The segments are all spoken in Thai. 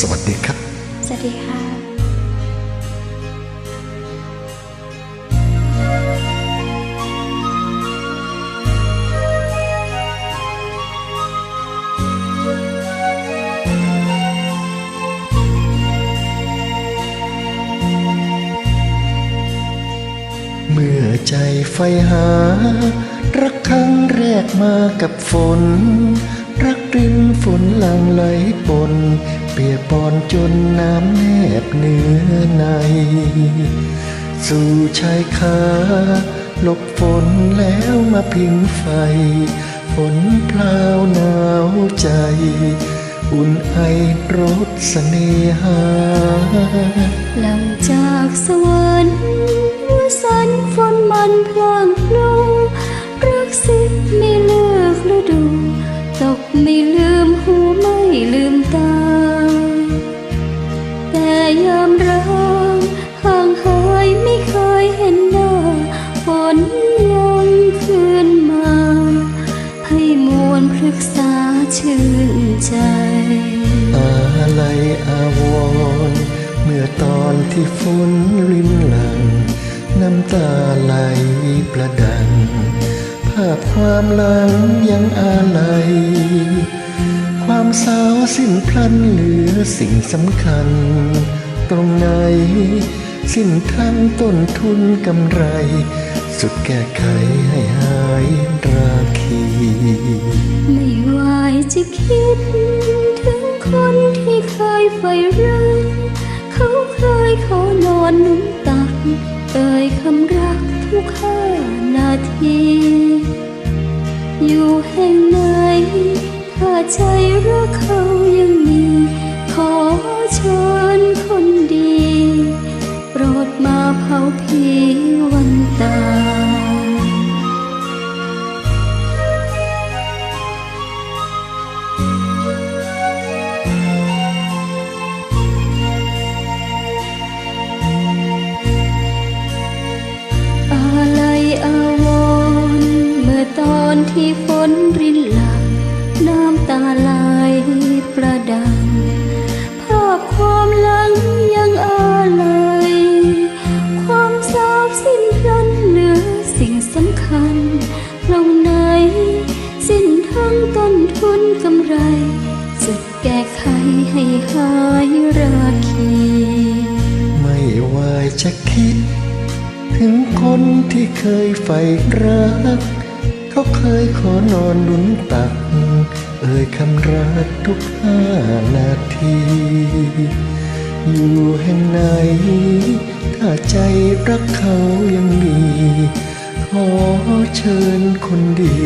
สวัสดีครับ สวัสดีค่ะเมื่อใจไฟหา รักครั้งแรกมากับฝน รักรินฝนหลังไหลปน เปียกปอนจนน้ำแนบเนื้อใน สู่ชายคาหลบฝนแล้วมาพิงไฟ ฝนพลาวหนาวใจ อุ่นไอรสเสน่หาหลังจากสวรรค์สันฝนมันพลาง ตกไม่ลืมหูไม่ลืมตา แต่ยามร้างห่างหายไม่เคยเห็นหน้าฝนยังคืนมา ให้มวลพฤกษาชื่นใจอะไรอาวรเมื่อตอนที่ฝนรินหลัง น้ำตาไหลประดังภา ความหลังยังอาลัย ความสาวสิ้นพลันเหลือสิ่งสำคัญ ตรงไหน สิ้นทั้งต้นทุนกำไร สุดแก้ไขให้หายราคี ไม่ไหวจะคิด ถึงคนที่เคยใฝ่รัก เขาเคยเขอนอนนุ่ม เอ่ยคำรักทุกห้านาที อยู่แห่งไหนถ้าใจรักเขายัง กำไรสุดแก้ไขให้หายราคี ไม่ว่าจะคิด ถึงคนที่เคยใฝ่รัก เขาเคยขอนอนหนุนตัก เอ่ยคำรักทุกห้านาที อยู่แห่งไหน ถ้าใจรักเขายังมี ขอเชิญคนดี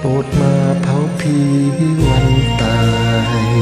โปรดมาเผาผีวันตาย